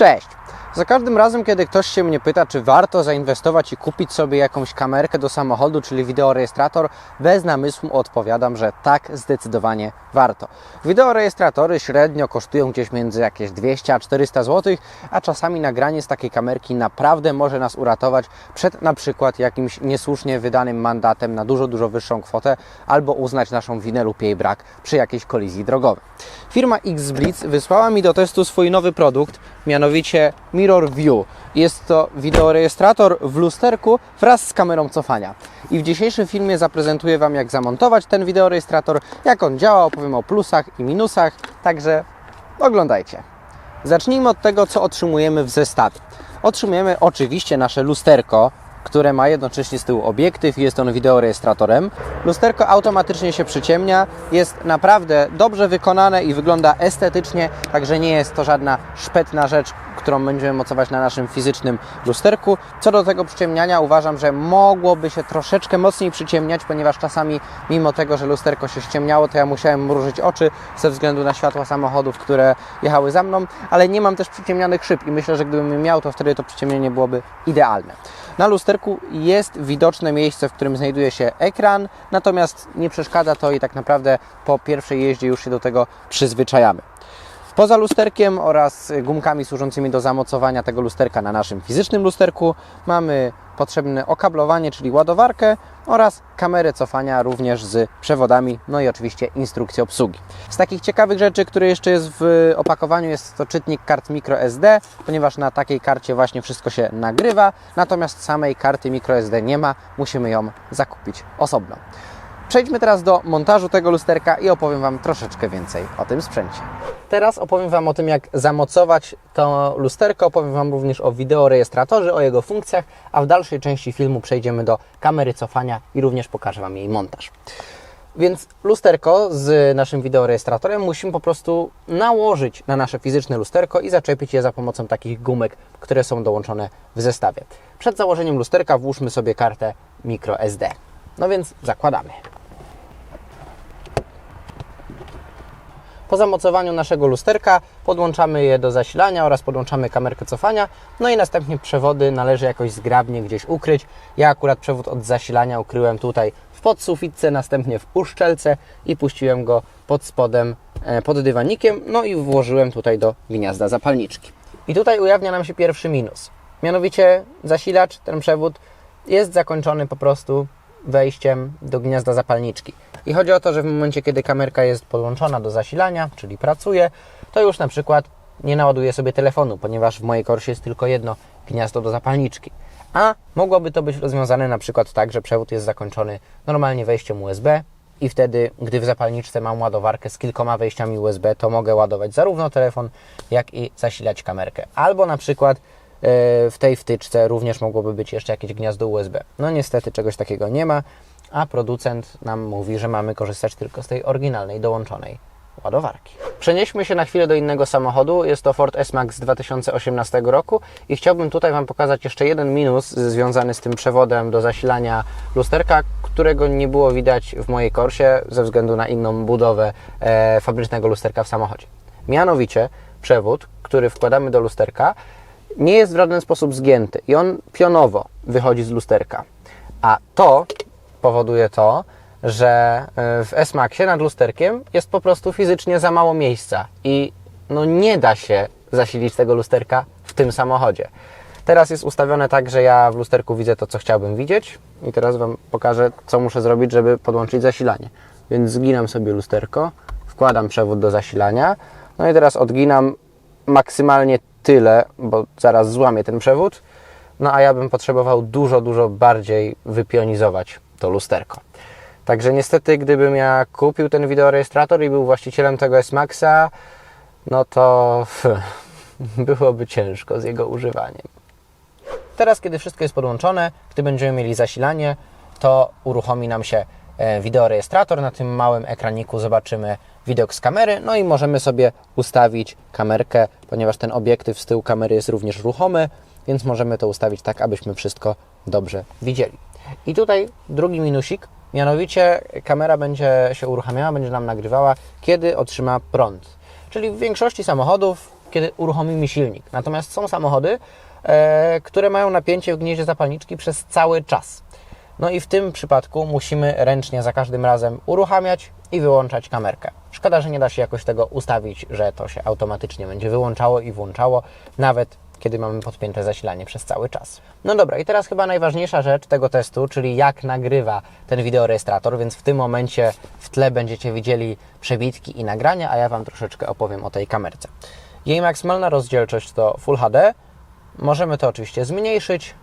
Cześć! Za każdym razem, kiedy ktoś się mnie pyta, czy warto zainwestować i kupić sobie jakąś kamerkę do samochodu, czyli wideorejestrator, bez namysłu odpowiadam, że tak, zdecydowanie warto. Wideorejestratory średnio kosztują gdzieś między jakieś 200 a 400 zł, a czasami nagranie z takiej kamerki naprawdę może nas uratować przed na przykład jakimś niesłusznie wydanym mandatem na dużo, dużo wyższą kwotę albo uznać naszą winę lub jej brak przy jakiejś kolizji drogowej. Firma X-Blitz wysłała mi do testu swój nowy produkt, mianowicie Mirror View. Jest to wideorejestrator w lusterku wraz z kamerą cofania. I w dzisiejszym filmie zaprezentuję Wam, jak zamontować ten wideorejestrator, jak on działa, opowiem o plusach i minusach, także oglądajcie. Zacznijmy od tego, co otrzymujemy w zestawie. Otrzymujemy oczywiście nasze lusterko, które ma jednocześnie z tyłu obiektyw jest on wideorejestratorem. Lusterko automatycznie się przyciemnia, jest naprawdę dobrze wykonane i wygląda estetycznie, także nie jest to żadna szpetna rzecz, którą będziemy mocować na naszym fizycznym lusterku. Co do tego przyciemniania, uważam, że mogłoby się troszeczkę mocniej przyciemniać, ponieważ czasami, mimo tego, że lusterko się ściemniało, to ja musiałem mrużyć oczy ze względu na światła samochodów, które jechały za mną, ale nie mam też przyciemnianych szyb i myślę, że gdybym miał, to wtedy to przyciemnienie byłoby idealne. Na lusterku jest widoczne miejsce, w którym znajduje się ekran, natomiast nie przeszkadza to i tak naprawdę po pierwszej jeździe już się do tego przyzwyczajamy. Poza lusterkiem oraz gumkami służącymi do zamocowania tego lusterka na naszym fizycznym lusterku mamy potrzebne okablowanie, czyli ładowarkę oraz kamerę cofania również z przewodami, no i oczywiście instrukcję obsługi. Z takich ciekawych rzeczy, które jeszcze jest w opakowaniu jest to czytnik kart microSD, ponieważ na takiej karcie właśnie wszystko się nagrywa, natomiast samej karty microSD nie ma, musimy ją zakupić osobno. Przejdźmy teraz do montażu tego lusterka i opowiem Wam troszeczkę więcej o tym sprzęcie. Teraz opowiem Wam o tym, jak zamocować to lusterko, opowiem Wam również o wideorejestratorze, o jego funkcjach, a w dalszej części filmu przejdziemy do kamery cofania i również pokażę Wam jej montaż. Więc lusterko z naszym wideorejestratorem musimy po prostu nałożyć na nasze fizyczne lusterko i zaczepić je za pomocą takich gumek, które są dołączone w zestawie. Przed założeniem lusterka włóżmy sobie kartę microSD. No więc zakładamy. Po zamocowaniu naszego lusterka podłączamy je do zasilania oraz podłączamy kamerkę cofania. No i następnie przewody należy jakoś zgrabnie gdzieś ukryć. Ja akurat przewód od zasilania ukryłem tutaj w podsufitce, następnie w uszczelce i puściłem go pod spodem, e, pod dywanikiem. No i włożyłem tutaj do gniazda zapalniczki. I tutaj ujawnia nam się pierwszy minus. Mianowicie zasilacz, ten przewód jest zakończony po prostu wejściem do gniazda zapalniczki. I chodzi o to, że w momencie, kiedy kamerka jest podłączona do zasilania, czyli pracuje, to już na przykład nie naładuje sobie telefonu, ponieważ w mojej korsie jest tylko jedno gniazdo do zapalniczki. A mogłoby to być rozwiązane na przykład tak, że przewód jest zakończony normalnie wejściem USB i wtedy, gdy w zapalniczce mam ładowarkę z kilkoma wejściami USB, to mogę ładować zarówno telefon, jak i zasilać kamerkę. Albo na przykład w tej wtyczce również mogłoby być jeszcze jakieś gniazdo USB. No niestety czegoś takiego nie ma, a producent nam mówi, że mamy korzystać tylko z tej oryginalnej, dołączonej ładowarki. Przenieśmy się na chwilę do innego samochodu. Jest to Ford S-Max z 2018 roku i chciałbym tutaj Wam pokazać jeszcze jeden minus związany z tym przewodem do zasilania lusterka, którego nie było widać w mojej korsie ze względu na inną budowę e, fabrycznego lusterka w samochodzie. Mianowicie przewód, który wkładamy do lusterka, nie jest w żaden sposób zgięty i on pionowo wychodzi z lusterka. A to powoduje to, że e, w S-Maxie nad lusterkiem jest po prostu fizycznie za mało miejsca i no nie da się zasilić tego lusterka w tym samochodzie. Teraz jest ustawione tak, że ja w lusterku widzę to, co chciałbym widzieć i teraz Wam pokażę, co muszę zrobić, żeby podłączyć zasilanie. Więc zginam sobie lusterko, wkładam przewód do zasilania, no i teraz odginam maksymalnie tyle, bo zaraz złamię ten przewód, no a ja bym potrzebował dużo, dużo bardziej wypionizować to lusterko. Także niestety, gdybym ja kupił ten wideorejestrator i był właścicielem tego S-Maxa, no to byłoby ciężko z jego używaniem. Teraz, kiedy wszystko jest podłączone, gdy będziemy mieli zasilanie, to uruchomi nam się wideorejestrator. Na tym małym ekraniku zobaczymy widok z kamery, no i możemy sobie ustawić kamerkę, ponieważ ten obiektyw z tyłu kamery jest również ruchomy, więc możemy to ustawić tak, abyśmy wszystko dobrze widzieli. I tutaj drugi minusik, mianowicie kamera będzie się uruchamiała, będzie nam nagrywała, kiedy otrzyma prąd. Czyli w większości samochodów kiedy uruchomimy silnik. Natomiast są samochody, e, które mają napięcie w gnieździe zapalniczki przez cały czas. No i w tym przypadku musimy ręcznie za każdym razem uruchamiać i wyłączać kamerkę. Szkoda, że nie da się jakoś tego ustawić, że to się automatycznie będzie wyłączało i włączało, nawet kiedy mamy podpięte zasilanie przez cały czas. No dobra, i teraz chyba najważniejsza rzecz tego testu, czyli jak nagrywa ten wideorejestrator, więc w tym momencie w tle będziecie widzieli przebitki i nagrania, a ja Wam troszeczkę opowiem o tej kamerce. Jej maksymalna rozdzielczość to Full HD. Możemy to oczywiście zmniejszyć,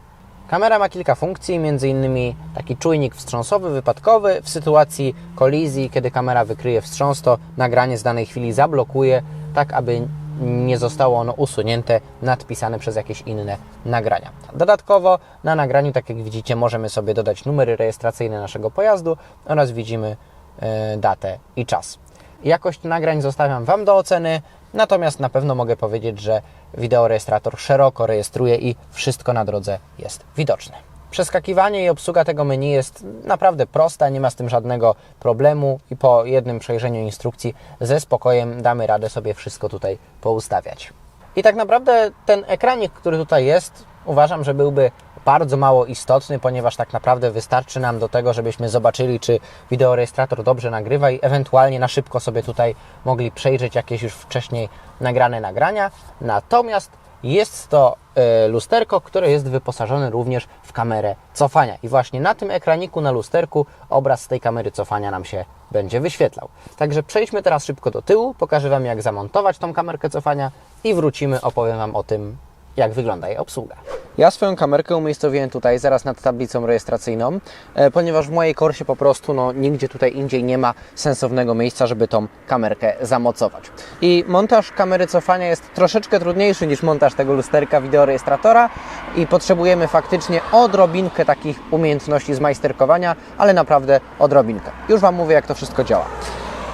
Kamera ma kilka funkcji, m.in. taki czujnik wstrząsowy, wypadkowy. W sytuacji kolizji, kiedy kamera wykryje wstrząs, to nagranie z danej chwili zablokuje, tak aby nie zostało ono usunięte, nadpisane przez jakieś inne nagrania. Dodatkowo na nagraniu, tak jak widzicie, możemy sobie dodać numery rejestracyjne naszego pojazdu oraz widzimy e, datę i czas. Jakość nagrań zostawiam Wam do oceny, natomiast na pewno mogę powiedzieć, że wideorejestrator szeroko rejestruje i wszystko na drodze jest widoczne. Przeskakiwanie i obsługa tego menu jest naprawdę prosta, nie ma z tym żadnego problemu i po jednym przejrzeniu instrukcji ze spokojem damy radę sobie wszystko tutaj poustawiać. I tak naprawdę ten ekranik, który tutaj jest, uważam, że byłby bardzo mało istotny, ponieważ tak naprawdę wystarczy nam do tego, żebyśmy zobaczyli, czy wideorejestrator dobrze nagrywa i ewentualnie na szybko sobie tutaj mogli przejrzeć jakieś już wcześniej nagrane nagrania. Natomiast jest to e, lusterko, które jest wyposażone również w kamerę cofania. I właśnie na tym ekraniku na lusterku obraz z tej kamery cofania nam się będzie wyświetlał. Także przejdźmy teraz szybko do tyłu, pokażę Wam jak zamontować tą kamerkę cofania i wrócimy, opowiem Wam o tym, jak wygląda jej obsługa. Ja swoją kamerkę umiejscowiłem tutaj, zaraz nad tablicą rejestracyjną, e, ponieważ w mojej korsie po prostu no, nigdzie tutaj indziej nie ma sensownego miejsca, żeby tą kamerkę zamocować. I montaż kamery cofania jest troszeczkę trudniejszy niż montaż tego lusterka wideorejestratora i potrzebujemy faktycznie odrobinkę takich umiejętności zmajsterkowania, ale naprawdę odrobinkę. Już Wam mówię, jak to wszystko działa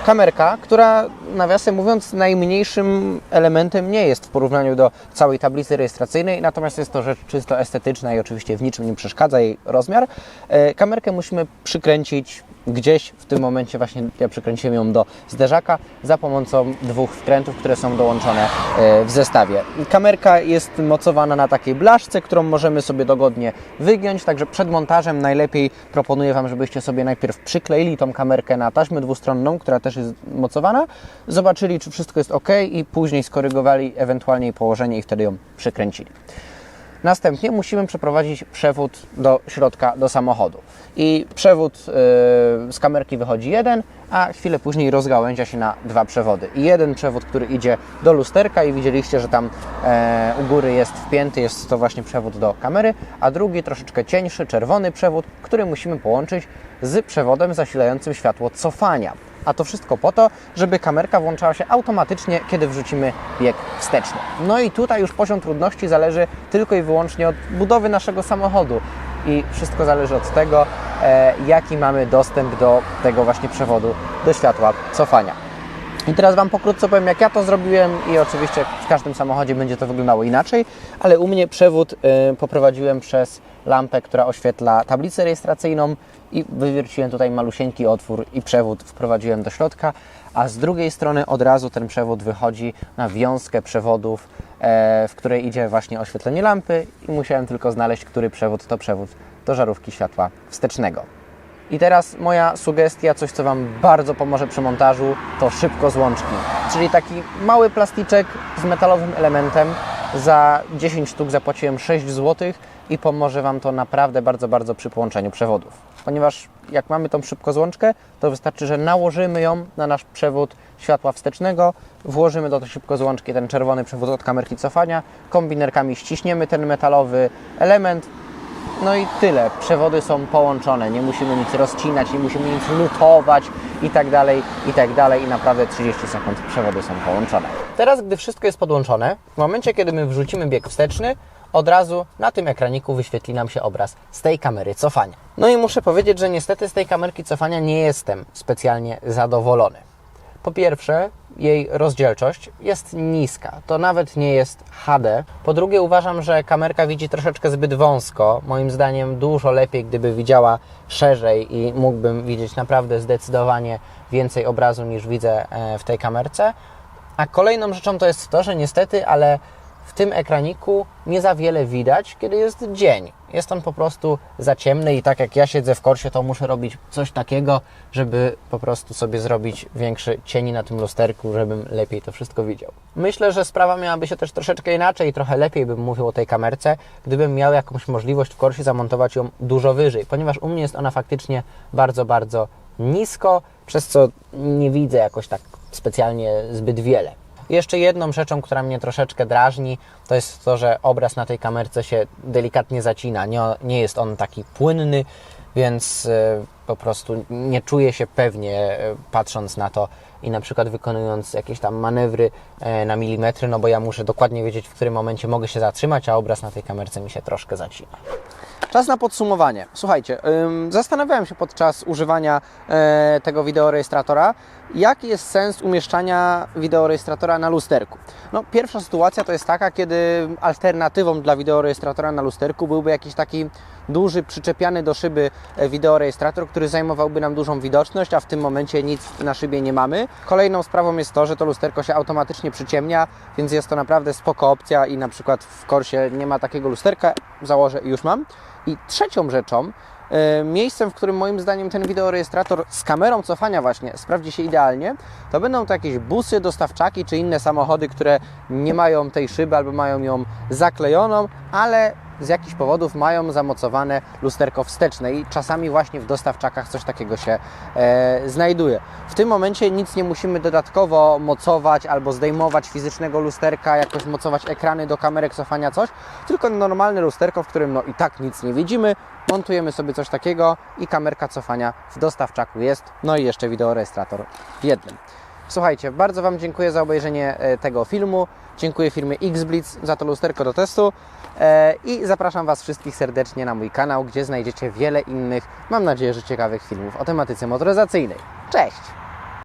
kamerka, która nawiasem mówiąc najmniejszym elementem nie jest w porównaniu do całej tablicy rejestracyjnej, natomiast jest to rzecz czysto estetyczna i oczywiście w niczym nie przeszkadza jej rozmiar. E, kamerkę musimy przykręcić gdzieś w tym momencie właśnie ja przykręciłem ją do zderzaka za pomocą dwóch wkrętów, które są dołączone e, w zestawie. Kamerka jest mocowana na takiej blaszce, którą możemy sobie dogodnie wygiąć, także przed montażem najlepiej proponuję Wam, żebyście sobie najpierw przykleili tą kamerkę na taśmę dwustronną, która też jest mocowana, zobaczyli czy wszystko jest ok i później skorygowali ewentualnie jej położenie i wtedy ją przykręcili. Następnie musimy przeprowadzić przewód do środka, do samochodu. I przewód yy, z kamerki wychodzi jeden, a chwilę później rozgałęzia się na dwa przewody. I jeden przewód, który idzie do lusterka i widzieliście, że tam e, u góry jest wpięty, jest to właśnie przewód do kamery, a drugi troszeczkę cieńszy, czerwony przewód, który musimy połączyć z przewodem zasilającym światło cofania. A to wszystko po to, żeby kamerka włączała się automatycznie, kiedy wrzucimy bieg wsteczny. No i tutaj już poziom trudności zależy tylko i wyłącznie od budowy naszego samochodu. I wszystko zależy od tego, e, jaki mamy dostęp do tego właśnie przewodu do światła cofania. I teraz Wam pokrótce powiem, jak ja to zrobiłem i oczywiście w każdym samochodzie będzie to wyglądało inaczej, ale u mnie przewód y, poprowadziłem przez lampę, która oświetla tablicę rejestracyjną i wywierciłem tutaj malusieńki otwór i przewód wprowadziłem do środka, a z drugiej strony od razu ten przewód wychodzi na wiązkę przewodów, e, w której idzie właśnie oświetlenie lampy i musiałem tylko znaleźć, który przewód to przewód do żarówki światła wstecznego. I teraz moja sugestia, coś co Wam bardzo pomoże przy montażu, to szybko złączki. Czyli taki mały plasticzek z metalowym elementem. Za 10 sztuk zapłaciłem 6 zł i pomoże Wam to naprawdę bardzo, bardzo przy połączeniu przewodów. Ponieważ jak mamy tą szybko złączkę, to wystarczy, że nałożymy ją na nasz przewód światła wstecznego, włożymy do tej szybko złączki ten czerwony przewód od kamerki cofania, kombinerkami ściśniemy ten metalowy element, no i tyle. Przewody są połączone, nie musimy nic rozcinać, nie musimy nic lutować i tak dalej, i tak dalej. I naprawdę 30 sekund przewody są połączone. Teraz, gdy wszystko jest podłączone, w momencie, kiedy my wrzucimy bieg wsteczny, od razu na tym ekraniku wyświetli nam się obraz z tej kamery cofania. No i muszę powiedzieć, że niestety z tej kamerki cofania nie jestem specjalnie zadowolony. Po pierwsze, jej rozdzielczość jest niska. To nawet nie jest HD. Po drugie, uważam, że kamerka widzi troszeczkę zbyt wąsko. Moim zdaniem dużo lepiej, gdyby widziała szerzej i mógłbym widzieć naprawdę zdecydowanie więcej obrazu niż widzę e, w tej kamerce. A kolejną rzeczą to jest to, że niestety, ale w tym ekraniku nie za wiele widać, kiedy jest dzień. Jest on po prostu za ciemny i tak jak ja siedzę w korsie, to muszę robić coś takiego, żeby po prostu sobie zrobić większy cień na tym lusterku, żebym lepiej to wszystko widział. Myślę, że sprawa miałaby się też troszeczkę inaczej i trochę lepiej bym mówił o tej kamerce, gdybym miał jakąś możliwość w korsie zamontować ją dużo wyżej, ponieważ u mnie jest ona faktycznie bardzo, bardzo nisko, przez co nie widzę jakoś tak specjalnie zbyt wiele. Jeszcze jedną rzeczą, która mnie troszeczkę drażni, to jest to, że obraz na tej kamerce się delikatnie zacina. Nie, nie jest on taki płynny, więc e, po prostu nie czuję się pewnie e, patrząc na to i na przykład wykonując jakieś tam manewry e, na milimetry, no bo ja muszę dokładnie wiedzieć, w którym momencie mogę się zatrzymać, a obraz na tej kamerce mi się troszkę zacina. Czas na podsumowanie. Słuchajcie, zastanawiałem się podczas używania tego wideorejestratora, jaki jest sens umieszczania wideorejestratora na lusterku. No, pierwsza sytuacja to jest taka, kiedy alternatywą dla wideorejestratora na lusterku byłby jakiś taki duży, przyczepiany do szyby e, wideorejestrator, który zajmowałby nam dużą widoczność, a w tym momencie nic na szybie nie mamy. Kolejną sprawą jest to, że to lusterko się automatycznie przyciemnia, więc jest to naprawdę spoko opcja i na przykład w korsie nie ma takiego lusterka, założę i już mam. I trzecią rzeczą, miejscem, w którym moim zdaniem ten wideorejestrator z kamerą cofania właśnie sprawdzi się idealnie, to będą to jakieś busy, dostawczaki czy inne samochody, które nie mają tej szyby albo mają ją zaklejoną, ale z jakichś powodów mają zamocowane lusterko wsteczne i czasami właśnie w dostawczakach coś takiego się e, znajduje. W tym momencie nic nie musimy dodatkowo mocować albo zdejmować fizycznego lusterka, jakoś mocować ekrany do kamerek cofania coś, tylko normalne lusterko, w którym no i tak nic nie widzimy, montujemy sobie coś takiego i kamerka cofania w dostawczaku jest, no i jeszcze wideorejestrator w jednym. Słuchajcie, bardzo Wam dziękuję za obejrzenie e, tego filmu. Dziękuję firmie XBlitz za to lusterko do testu e, i zapraszam Was wszystkich serdecznie na mój kanał, gdzie znajdziecie wiele innych, mam nadzieję, że ciekawych filmów o tematyce motoryzacyjnej. Cześć!